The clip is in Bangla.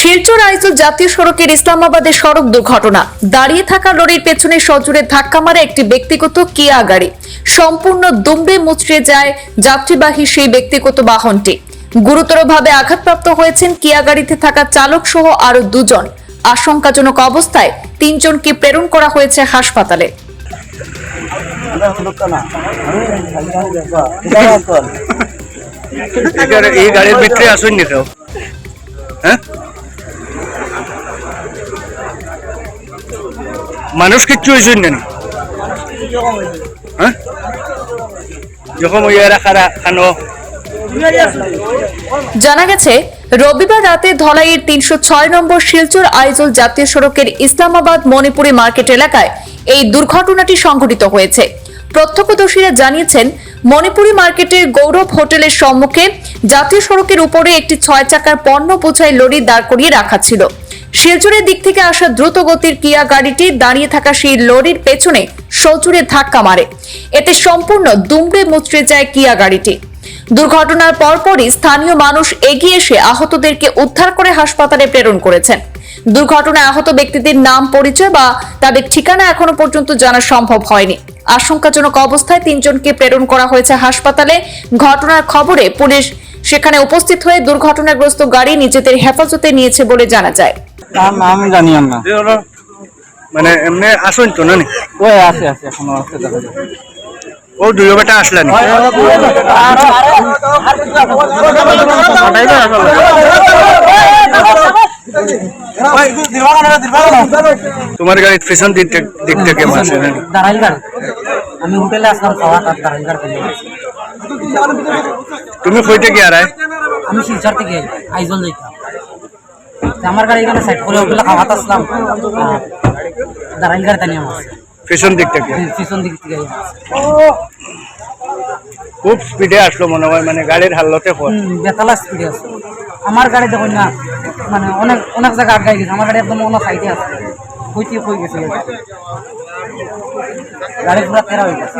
শিলচর আইজল জাতীয় সড়কের ইসলামাবাদের সড়ক দুর্ঘটনা। দাঁড়িয়ে থাকা লরির পেছনে সজোরে ধাক্কা মারে একটি ব্যক্তিগত কিয়া গাড়ি। সম্পূর্ণ দুমড়ে মুচড়ে যায় যাত্রীবাহী সেই ব্যক্তিগত বাহনটি। গুরুতরভাবে আঘাতপ্রাপ্ত হয়েছেন কিয়া গাড়িতে থাকা চালক সহ আরও দুজন। আশঙ্কাজনক অবস্থায় তিনজনকে প্রেরণ করা হয়েছে হাসপাতালে। এই গাড়ির ভিতরে আসুন নি হ্যাঁ? মানুষ কিচ্ছু হয়েছেন না। হ্যাঁ? খানো। জানা গেছে, রবিবার রাতে ধলাইয়ের তিনশো ছয় নম্বর শিলচর আইজল জাতীয় সড়কের ইসলামাবাদ মণিপুরী মার্কেট এলাকায় এই দুর্ঘটনাটি সংঘটিত হয়েছে। প্রত্যক্ষদর্শীরা জানিয়েছেন, মণিপুরী মার্কেটের গৌরব হোটেলের সম্মুখে জাতীয় সড়কের উপরে একটি ছয় চাকার পণ্য বোঝাই লরি দাঁড় করিয়ে রাখা ছিল। শিলচরের দিক থেকে আসা দ্রুত গতির কিয়া গাড়িটি দাঁড়িয়ে থাকা সেই লরির পেছনে সজোরে ধাক্কা মারে। এতে সম্পূর্ণ দুমড়ে মুচড়ে যায় কিয়া গাড়িটি। দুর্ঘটনার পরপরই স্থানীয় মানুষ এগিয়ে এসে আহতদেরকে উদ্ধার করে হাসপাতালে প্রেরণ করেছেন। দুর্ঘটনায় আহত ব্যক্তিদের নাম, পরিচয় বা তাদের ঠিকানা এখনও পর্যন্ত জানা সম্ভব হয়নি। আশঙ্কাজনক অবস্থায় তিনজনকে প্রেরণ করা হয়েছে হাসপাতালে। ঘটনার খবরে পুলিশ সেখানে উপস্থিত হয়ে দুর্ঘটনাগ্রস্ত গাড়ি নিজেদের হেফাজতে নিয়েছে বলে জানা যায়। তার নাম জানি না মানে এমনি আসুন তো না? ওই আছে আছে এখনও আছে ও দুই বেটা আসলেন। তোমার গাড়ির পেছন দিক থেকে- দিক থেকে মারছে না আমি হোটেলে আসলাম খাওয়া তার দাঁড়াইলগার করলে তুমি কইতে কি আর আমি শিলচর থেকে আইজল যাইতাম। আমার গাড়ি এখানে সাইড করে হোটেলে খাওয়াতে আসলাম দাঁড়াইলগার তানি আমার পেছন দিক থেকে? পিছন দিক থেকে। খুব স্পিডে আসলো মনে হয় মানে গাড়ির হাল্লতে বেতালা স্পিডে আছে আমার গাড়ি দেখুন না মানে অনেক অনেক জায়গা আটকাই গেছে। আমার গাড়ি একদম অন্য সাইডে আছে। হইতে হয়ে গেছে। গাড়ি পুরো তেরা হয়ে গেছে।